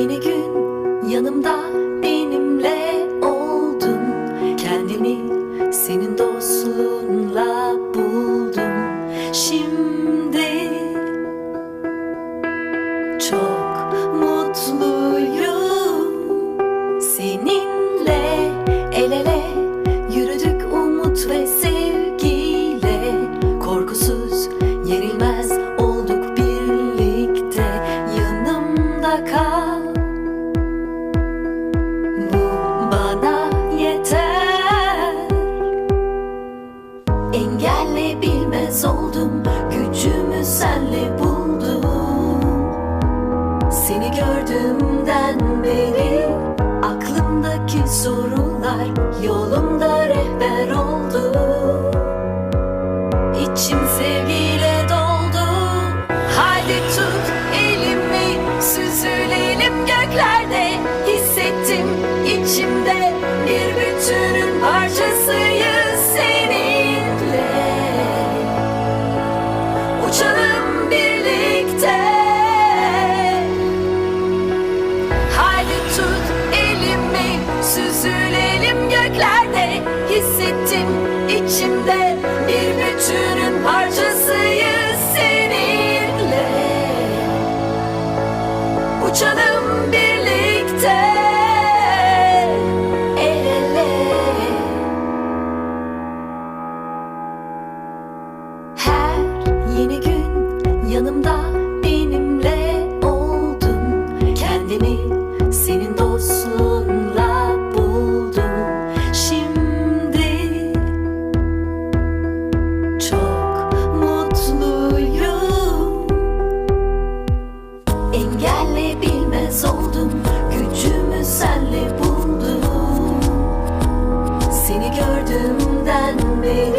Yeni gün yanımda. oldum Gücümü senle buldum. Seni gördüğümden beri Aklımdaki sorular yolumda Süzülelim göklerde. Hissettim içimde bir bütünün parçasıyız seninle. Uçalım birlikte el ele. Her yeni gün yanımda maybe.